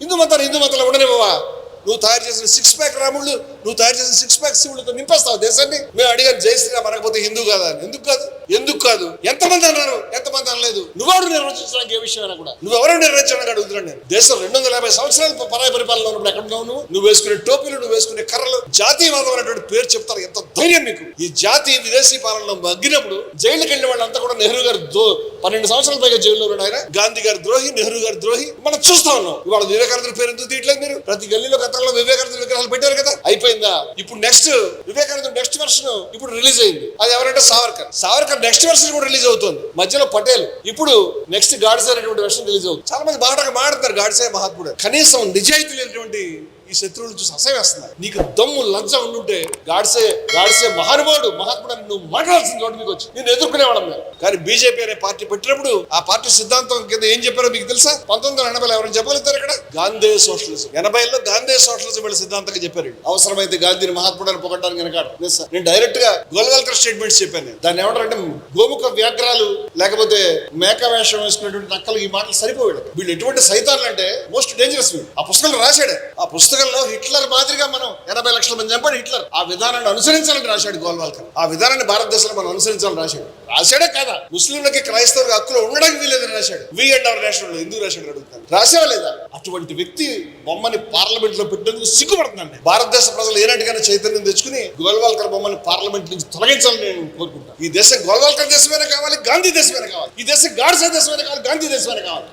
హిందూ మతాలు హిందూ మతాలు ఉండనివ్వవా నువ్వు తయారు చేసిన సిక్స్ ప్యాక్ రాముళ్ళు నువ్వు తయారు చేసిన సిక్స్ ప్యాక్ శివులతో నింపేస్తావు దేశాన్ని. మేము అడిగాను జై శ్రీరామ్ అనకపోతే హిందూ కాదా ఎందుకు కాదు? ఎందుకు కాదు? ఎంతమంది అన్నారు? ఎంతమంది అనలేదు నువ్వెవరు నిర్వచించడానికి ఏ విషయమైనా కూడా? నువ్వెవరు నిర్వహించడానికి అడుగుతున్నాను నేను. దేశం రెండు వందల యాభై సంవత్సరాలు పరాయ పరిపాలన ఉన్నప్పుడు ఎక్కడ నువ్వు? నువ్వు వేసుకునే టోపీలు నువ్వు వేసుకునే కర్రలు జాతీయవాదం అనేటువంటి పేరు చెప్తారు. ఎంత ధైర్యం మీకు? ఈ జాతి విదేశీ పాలనలో మగ్గినప్పుడు జైలుకి వెళ్ళిన వాళ్ళంతా కూడా నెహ్రూ గారు దో పన్నెండు సంవత్సరాల పైగా జైల్లో ఉన్నాడు ఆయన. గాంధీ గారి ద్రోహి నెహ్రూ గారి ద్రోహి. మనం చూస్తా ఉన్నాం. ఇవాళ వివేకానంద పేరు ఎందుకు తీయట్లేదు మీరు? ప్రతి గల్లీలో గతంలో వివేకానంద విగ్రహాలు పెట్టారు కదా. అయిపోయిందా ఇప్పుడు నెక్స్ట్ వివేకానంద నెక్స్ట్ వెర్షన్ ఇప్పుడు రిలీజ్ అయింది. అది ఎవరంటే సావర్కర్. సావర్కర్ నెక్స్ట్ వెర్షన్ కూడా రిలీజ్ అవుతుంది. మధ్యలో పటేల్. ఇప్పుడు నెక్స్ట్ గాడ్సే అనేటువంటి వెర్షన్ రిలీజ్ అవుతుంది. చాలా మంది బాగా మాట్లాడుతున్నారు గాడ్సే మహాత్ముడు. కనీసం నిజాయితీ లేనటువంటి ఈ శత్రువులు చూసి అసహ్యం వేస్తున్నారు నీకు దమ్ము లంచ ఉండుంటే గాడ్సే గాడిసే మహానుభావుడు మహాత్ముడు నువ్వు మాట్లాడాల్సిన చోటు మీకు వచ్చి నేను ఎదుర్కొనేవాళ్ళం మేము. కానీ బీజేపీ అనే పార్టీ పెట్టినప్పుడు ఆ పార్టీ సిద్ధాంతం కింద ఏం చెప్పారో మీకు తెలుసా? పంతొమ్మిది వందల ఎనభైలో ఎవరైనా చెప్పగలుగుతారు ఇక్కడ? గాంధీ సోషలిజం. ఎనభైలో గాంధీ సోషలిజం వీళ్ళ సిద్ధాంతంగా చెప్పారు అవసరమైతే గాంధీని మహాత్ముడు అని పొగడానికి వెనకాడు నేను డైరెక్ట్గా గోల్వల్కర్ స్టేట్మెంట్స్ చెప్పాను నేను. దాన్ని ఏమంటారంటే గోముఖ వ్యాఘ్రాలు లేకపోతే మేక వేషం వేసుకున్నటువంటి నక్కలు ఈ మాటలు సరిపోయాడు వీళ్ళు ఎటువంటి సైతాన్లు అంటే మోస్ట్ డేంజరస్ వీళ్ళు. ఆ పుస్తకాలు రాశాడే. ఆ పుస్తకం పుస్తకంలో హిట్లర్ మాదిరిగా మనం ఎనభై లక్షల మంది చంపాడు హిట్లర్. ఆ విధానాన్ని అనుసరించాలని రాశాడు గోల్వాల్కర్. ఆ విధానాన్ని భారతదేశంలో మనం అనుసరించాలని రాశాడు. రాశాడే కదా? ముస్లింలకి క్రైస్తవులకు హక్కులు ఉండడానికి వీలేదని రాశాడు. వి అండ్ అవర్ నేషనల్ ఎందుకు రాశాడు అడుగుతాను రాసేవా లేదా? అటువంటి వ్యక్తి బొమ్మని పార్లమెంట్లో పెట్టేందుకు సిగ్గుపడుతుందండి భారతదేశ ప్రజలు ఏనాటికైనా చైతన్యం తెచ్చుకుని గోల్వాల్కర్ బొమ్మని పార్లమెంట్ నుంచి తొలగించాలని నేను కోరుకుంటాను ఈ దేశం గోల్వాల్కర్ దేశమైనా కావాలి గాంధీ దేశమైనా కావాలి. ఈ దేశం గాడ్సే దేశమైనా కావాలి గాంధీ దేశమైనా కావాలి.